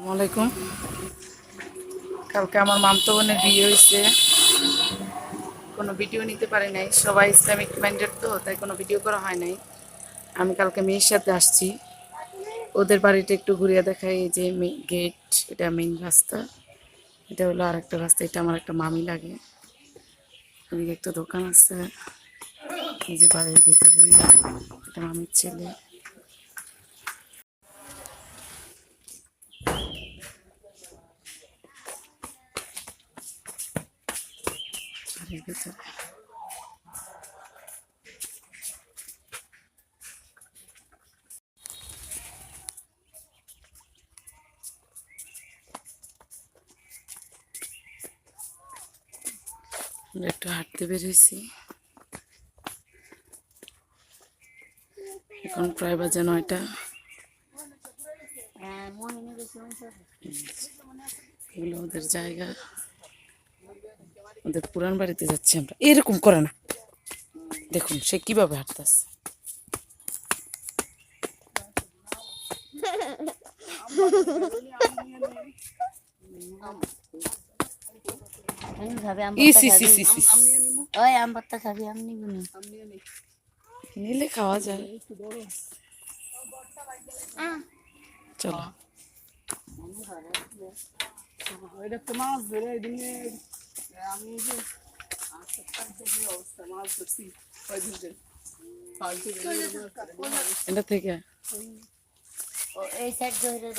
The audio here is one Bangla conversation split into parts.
আসসালামাইকুম কালকে আমার মামতো বোনের বিয়ে হয়েছে। কোনো ভিডিও নিতে পারি নাই। সবাই ইসলামিক মাইন্ডেড তো, তাই কোনো ভিডিও করা হয় নাই। আমি কালকে মেয়ের সাথে আসছি। ওদের বাড়িটা একটু ঘুরিয়ে দেখাই। এই যে গেট এটা মেইন রাস্তা। এটা হলো আর একটা রাস্তা। এটা আমার একটা মামি লাগে। এদিকে একটা দোকান আছে। এই যে বাড়ির ভিতরে এটা মামির ছেলে। বাড়ির ভিতরে একটু হাঁটতে বেরিয়েছি এখন প্রায় বাজে নয়টা। এগুলো ওদের জায়গা। ওদের পুরান বাড়িতে যাচ্ছি আমরা। এরকম করে না। দেখুন সে কীভাবে হাঁটতেছে। নিলে খাওয়া যায়। চলো। আমি এই যে এটা থেকে? সাইড জহিরের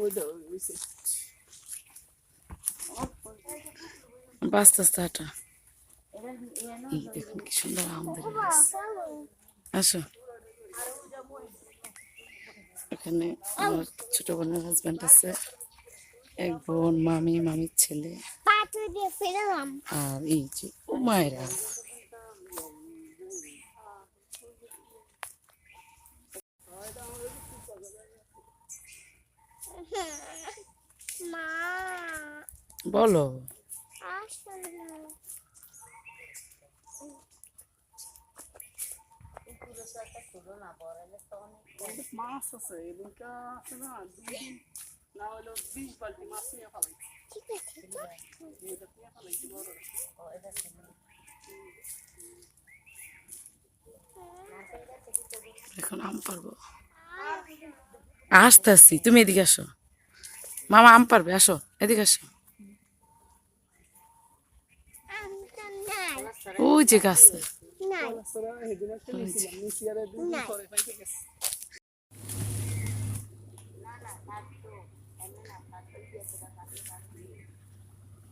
ওই সাইড আস্তে হাঁটা। দেখুন কি সুন্দর আমাদের আসো। এখানে আমার ছোট বোনের হাজব্যান্ড আছে। এক বোন মামি মামির ছেলে। আর এই যে মায়েরা বলো মাছ আছে এদিনটা আছে না দুই দিন না হলেও বিশ বালতি মাছ নিয়ে ফেলাই ঠিক আছে এখন আম পারব। আসতেছি, তুমি এদিকে আসো। মামা, আম পারবে, আসো, এদিকে আসো। ওই যে গাছে। নাই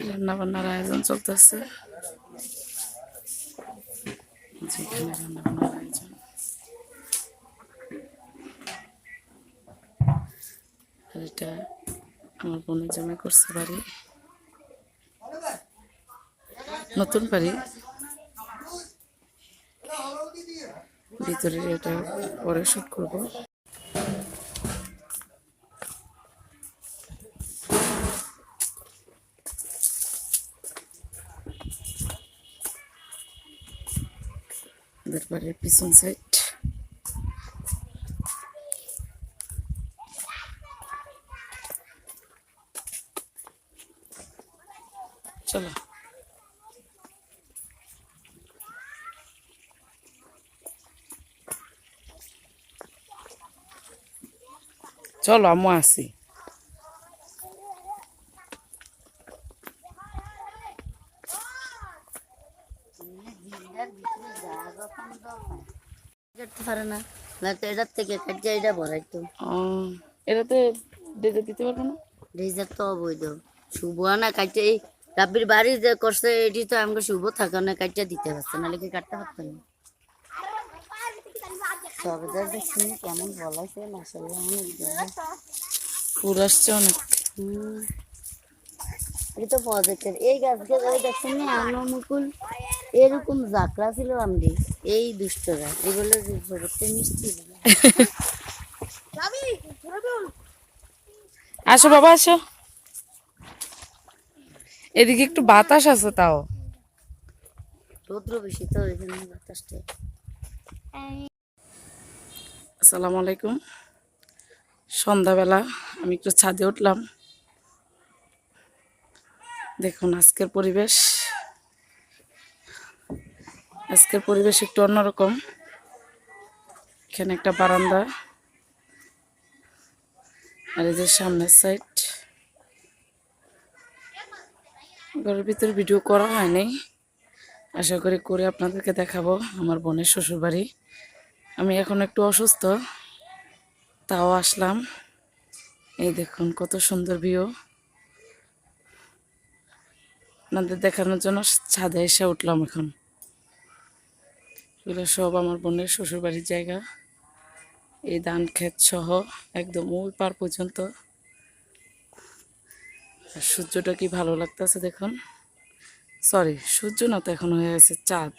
রান্না বান্নার আয়োজন চলতেছে যেখানে রান্না বান্নার আয়োজন আর এটা আমার বোনের জমা করছে বাড়ি নতুন বাড়ি ভিতরে এটা পরে শুট করব বাড়ির পিছন সাইড চলো চলো আম্মু আসি পারে না তো এটার থেকে কাটিয়ে এটা ভরাইতো আহ, এটাতে ডেটে দিতে পারব না? রিজার্ভ তো অবৈধ। শুভ না কাটিয়ে এই রাব্বির বাড়ি যে করছে এটি তো আমাকে শুভ থাকে না কাটিয়ে দিতে পারছে নাহলে কি কাটতে পারতো না? সবেদার দেখছি কেমন বলাইছে মাসাল্লাহ অনেক ফুল আসছে অনেক। এটা প্রজেক্টের এই গাছকে ওই দেখছেন না আনো মুকুল এরকম জাকড়া ছিল আমরি এই দুষ্টরা এগুলো মিষ্টি আসো বাবা আসো। এদিকে একটু বাতাস আছে তাও। রৌদ্র বেশি তো এখানে বাতাসটা আসসালামু আলাইকুম। সন্ধ্যাবেলা আমি একটু ছাদে উঠলাম। দেখুন, আজকের পরিবেশ। আজকের পরিবেশ একটু অন্যরকম। এখানে একটা বারান্দা। আর যে সামনের সাইড ঘরের ভিতরে ভিডিও করা হয়নি আশা করি করে আপনাদেরকে দেখাবো, আমার বোনের শ্বশুরবাড়ি। আমি এখন একটু অসুস্থ, তাও আসলাম। এই দেখুন, কত সুন্দর ভিউ আপনাদের দেখানোর জন্য ছাদে এসে উঠলাম এখন। এগুলো সব আমার বোনের শ্বশুরবাড়ির জায়গা। এই ধান ক্ষেত সহ একদম ওই পার পর্যন্ত। সূর্যটা কি ভালো লাগতেছে দেখুন। সরি সূর্য না তো এখন হয়ে গেছে চাঁদ।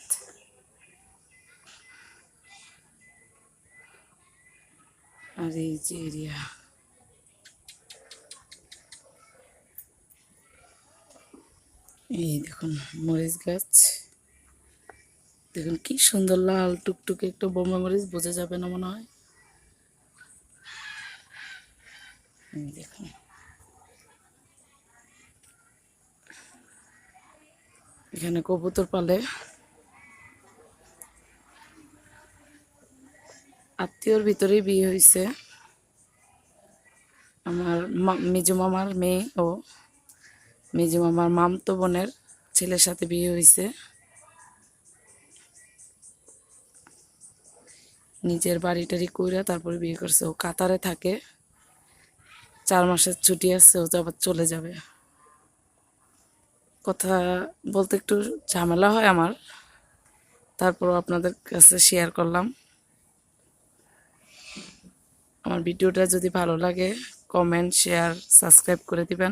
আর এই যে এরিয়া। এই দেখুন, মরিচ গাছ। দেখুন, কি সুন্দর লাল টুকটুকে একটা বোমা মরিচ, বোঝা যাবে না মনে হয়। দেখুন। এখানে কবুতর পালে। আত্মীয়র ভিতরেই বিয়ে হয়েছে আমার মেজো মামার মেয়ে ও। মেজো মামার মামতো বোনের ছেলের সাথে বিয়ে হয়েছে নিজের বাড়ি টাড়ি কইরা তারপরে বিয়ে করছে। ও কাতারে থাকে। চার মাসের ছুটি আছে, ও আবার চলে যাবে। কথা বলতে একটু ঝামেলা হয় আমার। তারপরও আপনাদের কাছে শেয়ার করলাম। আমার ভিডিওটা যদি ভালো লাগে কমেন্ট শেয়ার সাবস্ক্রাইব করে দিবেন।